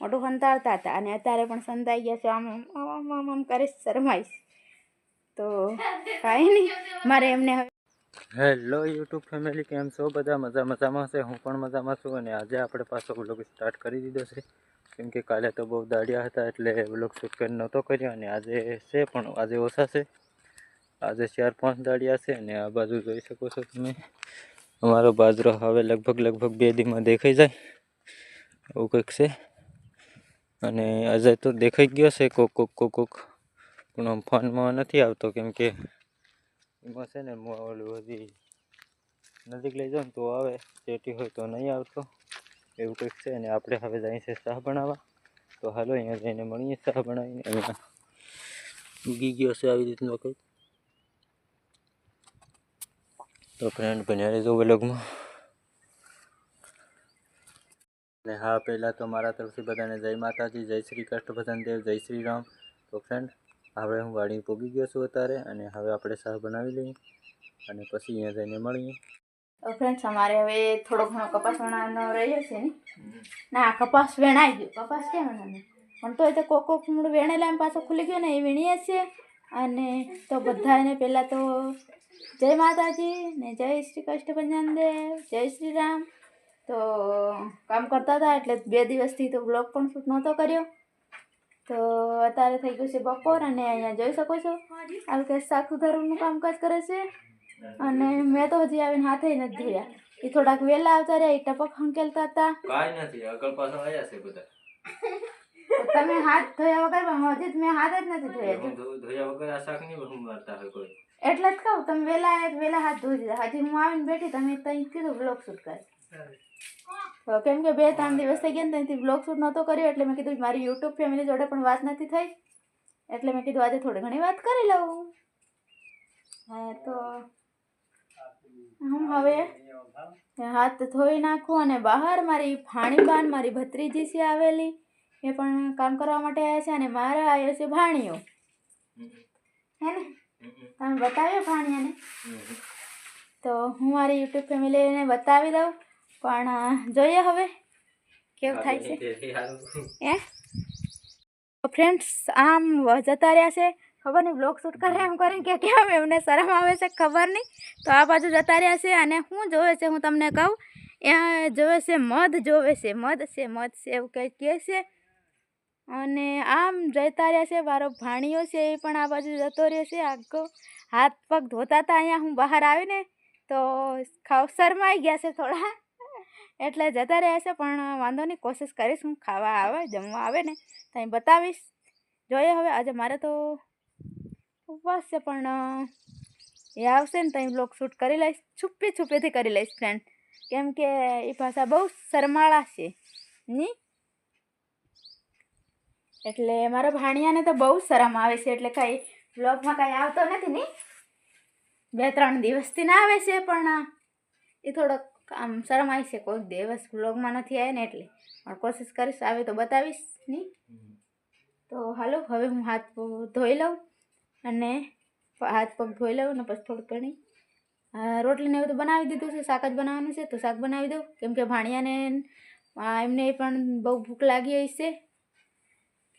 મોટું સંતાડતા હતા અને અત્યારે પણ સંતાઈ ગયા છે. આમ આમ આમ આમ આમ કરે શરમાઈશ તો કાંઈ નહીં, મારે એમને હેલો યુટ્યુબ ફેમિલી કેમ છો? બધા મજા, મજામાં છે હું પણ મજામાં છું અને આજે આપણે પાછો વ્લોગ સ્ટાર્ટ કરી દીધો છે. કેમ કે કાલે તો બહુ દાડ્યા હતા એટલે વ્લોગ શૂટ કરી નહોતો કર્યો અને આજે છે પણ આજે ઓછા છે. આજે ચાર, પાંચ દાડિયા છે અને આ બાજુ જોઈ શકો છો તમે. અમારો બાજરો હવે લગભગ લગભગ બે દીમાં દેખાઈ જાય. એવું કંઈક છે. અને આજે તો દેખાઈ ગયો છે કોક કોક કોક કોક. પણ આમ ફોનમાં નથી આવતો કેમ કે એમાં છે ને ઓલું હજી નજીક લઈ જાઉં તો આવે. ચેટી હોય તો નહીં આવતો. એવું કંઈક છે ને આપણે હવે જઈએ છે શાહ બનાવવા. તો હાલો અહીંયા જઈને મળીએ શાહ બનાવીને. અહીંયા ઉગી ગયો છે આવી રીતનો કંઈક. તો ફ્રેન્ડ બન્યા રહેજો વ્લોગમાં અને હા, પહેલાં તો મારા તરફથી બધાને જય માતાજી, જય શ્રી કૃષ્ણ દેવ, જય શ્રી રામ. તો ફ્રેન્ડ હવે હું વાડી પૂગી ગયો છું અત્યારે અને હવે આપણે શાહ બનાવી લઈએ અને પછી અહીંયા જઈને મળીએ. તો ફ્રેન્ડ્સ અમારે હવે થોડો ઘણો કપાસ વણાનો રહ્યો છે. ને ના કપાસ વેણાઈ ગયો. કપાસ કેમ વેણાનો પણ એ તો કોક કોક મૂળ વેણેલા એમ પાછો ખુલી ગયો ને, એ વીણીએ છીએ. અને તો બધાને પહેલાં તો જય માતાજી ને જય શ્રી કૃષ્ણ દેવ, જય શ્રી રામ. તો કામ કરતા હતા એટલે બે દિવસથી તો બ્લોગ પણ શૂટ નહોતો કર્યો. તો અત્યારે થઈ ગયું છે બપોર અને અહીંયા જોઈ શકો છો આ કે શાક સુધારવાનું કામકાજ કરે છે. અને મેં તો હજી આવીને હાથે નથી ધોયા. એ થોડાક વહેલા આવતા રહ્યા એ ટપક હંકેલતા હતા. કાંઈ નથી આગળ પાછળ આવ્યા છે બધા. તમે હાથ ધોયા વગર હજી મેં હાથ જ નથી ધોયા ધોયા વગર આ શાક નહીં હું મારતા હોય કોઈ. એટલે જ કહું તમે વહેલા આવ્યા વહેલા હાથ ધોઈ દીધા. હજી હું આવીને બેઠી તમે ત્યાં કીધું બ્લોક શૂટ કરે કેમ કે બે ત્રણ દિવસ થઈ ગયા ને ત્યાંથી બ્લોગ શૂટ નહોતો કર્યો એટલે મેં કીધું મારી યુટ્યુબ ફેમિલી જોડે પણ વાત નથી થઈ. એટલે મેં કીધું આજે થોડી ઘણી વાત કરી લઉં. હા તો હું હવે હાથ ધોઈ નાખું અને બહાર મારી ભાણીબાન મારી ભત્રીજી છે આવેલી એ પણ કામ કરવા માટે આવ્યા છે અને મારા આવ્યો છે ભાણીઓ. હે ને? તમે બતાવ્યો ભાણિયાને? તો હું મારી યુટ્યુબ ફેમિલીને બતાવી દઉં. પણ જોઈએ હવે કેવું થાય છે. એ ફ્રેન્ડ્સ આમ જતા રહ્યા છે. ખબર નહીં બ્લોગ શૂટ કરે એમ કરીને કે કેમ એમને શરમ આવે છે ખબર નહીં. તો આ બાજુ જતા રહ્યા છે અને શું જોવે છે હું તમને કહું એ જોવે છે મધ જોવે છે મધ છે મધ છે એવું કંઈક કહે છે. અને આમ જતા રહ્યા છે મારો ભાણિયો છે એ પણ આ બાજુ જતો રહ્યો છે આગો હાથ પગ ધોતા હતા અહીંયા હું બહાર આવીને તો ખાવ શરમાઈ ગયા છે થોડા. એટલે જતા રહ્યા છે પણ વાંધો નહીં, કોશિશ કરીશ હું ખાવા આવે, જમવા આવે ને ત્યાં બતાવીશ. જોઈએ હવે, આજે મારે તો ઉપવાસ છે, પણ, એ આવશે ને ત્યાં બ્લોગ શૂટ કરી લઈશ, છુપી છુપીથી કરી લઈશ ફ્રેન્ડ કેમ કે એ ભાષા બહુ શરમાળા છે, ની? એટલે મારા ભાણિયાને તો બહુ શરમ આવે છે, એટલે કાંઈ બ્લોગમાં કાંઈ આવતો નથી નહીં બે ત્રણ દિવસથી ના આવે છે, પણ એ થોડોક આમ શરમ આવી છે કોઈ દિવસ બ્લોગમાં નથી આવ્યા ને એટલે. પણ કોશિશ કરીશ આવે તો બતાવીશની. તો હાલો હવે હું હાથ પગ ધોઈ લઉં અને હાથ પગ ધોઈ લઉં ને પછી થોડુંક ઘણી રોટલીને એવું તો બનાવી દીધું છે શાક જ બનાવવાનું છે તો શાક બનાવી દઉં. કેમ કે ભાણિયાને એમને પણ બહુ ભૂખ લાગી હશે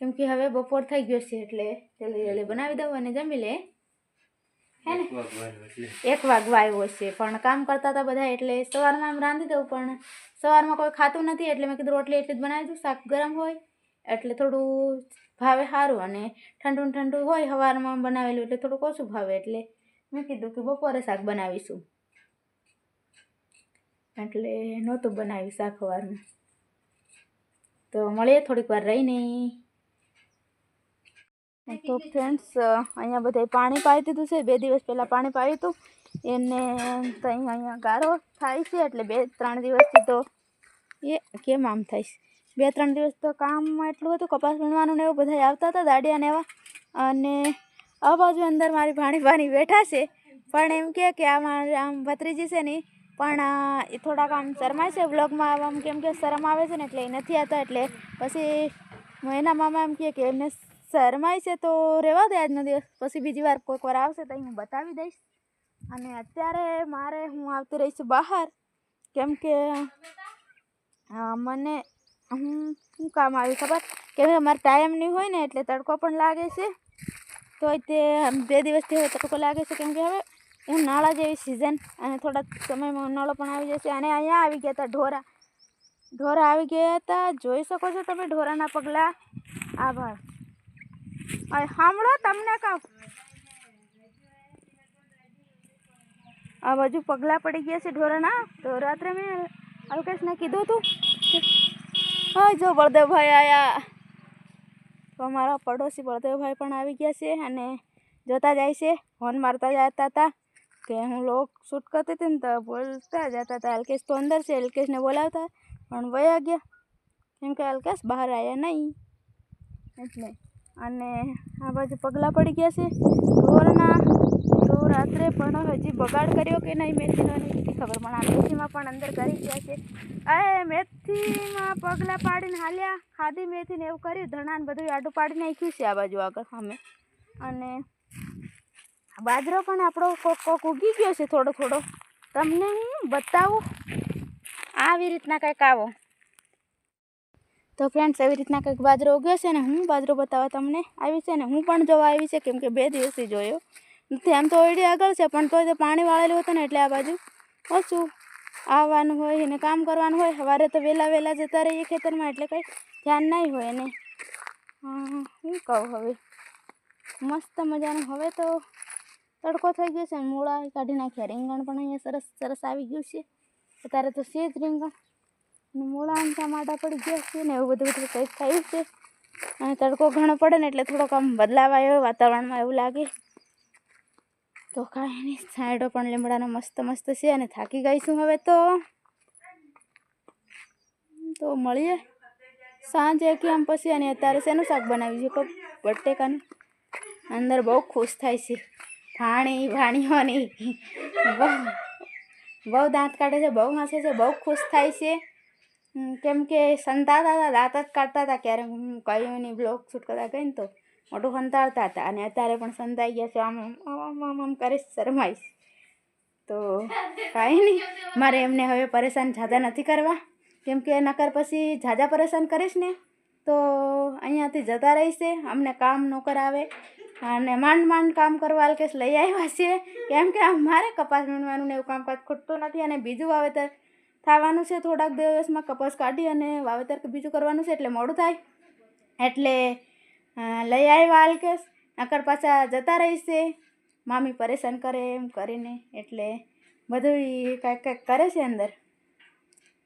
કેમકે કેમ કે હવે બપોર થઈ ગયો છે એટલે જલ્દી જલ્દી બનાવી દઉં અને જમી લે. હે ને? એક વાગવા આવ્યો છે. પણ કામ કરતા હતા બધા એટલે સવારમાં આમ રાંધી દઉં પણ સવારમાં કોઈ ખાતું નથી એટલે મેં કીધું રોટલી એટલી જ બનાવી દઉં શાક ગરમ હોય એટલે થોડું ભાવે સારું અને ઠંડુ ઠંડુ હોય સવારમાં બનાવેલું એટલે થોડુંક ઓછું ભાવે એટલે મેં કીધું કે બપોરે શાક બનાવીશું. એટલે નહોતું બનાવ્યું શાક સવારમાં તો મળીએ થોડીક વાર રહીને. તો ફ્રેન્ડ્સ અહીંયા બધાય પાણી પાઈ દીધું છે. બે દિવસ પહેલાં પાણી પાવી હતું. એને ત્યાં અહીંયા ગારો થાય છે એટલે બે ત્રણ દિવસથી તો એ કેમ આમ થાય છે? બે ત્રણ દિવસ તો કામ એટલું હતું કપાસ વીણવાનું ને એવું બધા આવતા હતા દાડિયા ને એવા. અને આ બાજુ અંદર મારી ભાણી ભાણી બેઠા છે. પણ એમ કે આ મારે આમ ભત્રીજી છે ને પણ એ થોડાક આમ શરમાય છે બ્લોગમાં આમ કેમ કે શરમ આવે છે ને એટલે એ નથી આવતા. એટલે પછી એના મામા એમ કહે કે એમને શરમાય છે તો રહેવા દે આજનો દિવસ. પછી બીજી વાર કોઈક વાર આવશે તો હું બતાવી દઈશ. અને અત્યારે મારે હું આવતી રહીશ બહાર. કેમ કે મને હું શું કામ આવ્યું ખબર? કે અમારે ટાઈમ નહીં હોય ને એટલે તડકો પણ લાગે છે. તોય તે બે દિવસથી હવે તડકો લાગે છે. કેમ કે હવે નાળા જેવી સિઝન અને થોડા સમયમાં ઉનાળો પણ આવી જશે. અને અહીંયા આવી ગયા હતા ઢોરા. ઢોરા આવી ગયા હતા. જોઈ શકો છો તમે ઢોરાના પગલાં. આભાર. સાંભળો તમને કહું. આ બાજુ પગલાં પડી ગયા છે ઢોરાના. તો રાત્રે મેં અલ્કેશને કીધું હતું હા જો બળદેવભાઈ આવ્યા તો અમારા પડોશી બળદેવભાઈ પણ આવી ગયા છે અને જોતા જાય છે. ફોન મારતા જતા હતા કે હું લોક શૂટ કરતી હતી ને તો બોલતા જતા હતા. અલ્કેશ તો અંદર છે, અલ્કેશને બોલાવતા, પણ વયા ગયા. કેમ કે અલ્કેશ બહાર આવ્યા નહીં. એટલે અને આ બાજુ પગલાં પડી ગયા છે. ઢોરના, તો રાત્રે પણ હજી બગાડ કર્યો કે નહીં મેથીનો નથી ખબર. પણ આ મેથીમાં પણ અંદર કરી ગયા છે. એ મેથીમાં પગલાં પાડીને હાલ્યા. ખાધી મેથીને એવું કર્યું. ધણાને બધું આડું પાડી નાખ્યું છે આ બાજુ આગળ સામે. અને બાજરો પણ આપણો કોક કોક ઉગી ગયો છે થોડો થોડો. તમને હું બતાવું? આવી રીતના કંઈક આવો. તો ફ્રેન્ડ્સ એવી રીતના કંઈક બાજરો ઉગ્યો છે ને, હું બાજરો બતાવવા તમને આવી છે ને, હું પણ જોવા આવી છે, કેમ કે બે દિવસથી જોયો. નથી, આમ તો ઓયડી આગળ છે, પણ તે પાણી વાળેલું હતું ને, એટલે આ બાજુ ઓછું આવવાનું હોય એને કામ કરવાનું હોય. સવારે તો વહેલા વહેલા જતા રહીએ ખેતરમાં, એટલે કંઈ ધ્યાન નહીં હોય એને શું કહું હવે? મસ્ત મજાનું. હવે તો તડકો થઈ ગયો છે મૂળા કાઢી નાખ્યા. રીંગણ પણ અહીંયા સરસ સરસ આવી ગયું છે. અત્યારે તો છે રીંગણ. અને મૂળા આમ ટમાટા પડી ગયા છે ને એવું બધું બધું કંઈક થયું છે. અને તડકો ઘણો પડે ને એટલે થોડોક આમ બદલાવ આવ્યો, વાતાવરણમાં એવું લાગે. તો કાંઈ નહીં સાઈડો પણ લીમડાનો મસ્ત મસ્ત છે અને થાકી ગઈશું હવે તો. તો મળીએ સાંજે કે આમ પછી અને અત્યારે શેનું શાક બનાવ્યું છે તો બટેકાનું. અંદર બહુ ખુશ થાય છે. ભાણી, ભાણીઓની. બહુ દાંત કાઢે છે, બહુ હસે છે, બહુ ખુશ થાય છે. કેમ કે સંતાતા હતા, દાંત જ કાઢતા હતા, ક્યારેક હું કહ્યું નહીં બ્લોગ શૂટ કરતા ગઈ ને તો મોટું સંતાડતા હતા, અને અત્યારે પણ સંતાઈ ગયા છે, આમ આમ આમ આમ કરીશ શરમાઈશ તો કાંઈ નહીં, મારે એમને હવે પરેશાન ઝાઝા નથી કરવા. કેમ કે નકર પછી ઝાઝા પરેશાન કરીશ ને, તો અહીંયાથી જતા રહીશે અમને કામ ન કરાવે. અને માંડ માંડ કામ કરવા કેસ લઈ આવ્યા છીએ કેમ કે મારે કપાસ વીણવાનું ને એવું કામકાજ ખૂટતું નથી, અને બીજું વાવેતર થવાનું છે, થોડાક દિવસમાં કપાસ કાઢી અને વાવેતર બીજું કરવાનું છે એટલે મોડું થાય. એટલે લઈ આવ્યા અલ્કેશ, નકર પાછા જતા રહીશે. મામી પરેશાન કરે એમ કરીને, એટલે બધું કાંઈક કાંઈક કરે છે અંદર.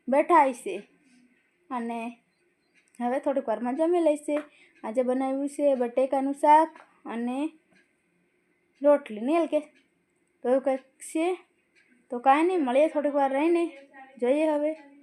બેઠા છે. અને હવે થોડીક વારમાં જમી લઈશે આજે બનાવ્યું છે બટેકાનું શાક અને રોટલી નહીં અલ્કેશ. તો એવું કંઈક છે? તો કાંઈ નહીં, મળીએ થોડીક વાર રહીને. જોઈએ હવે.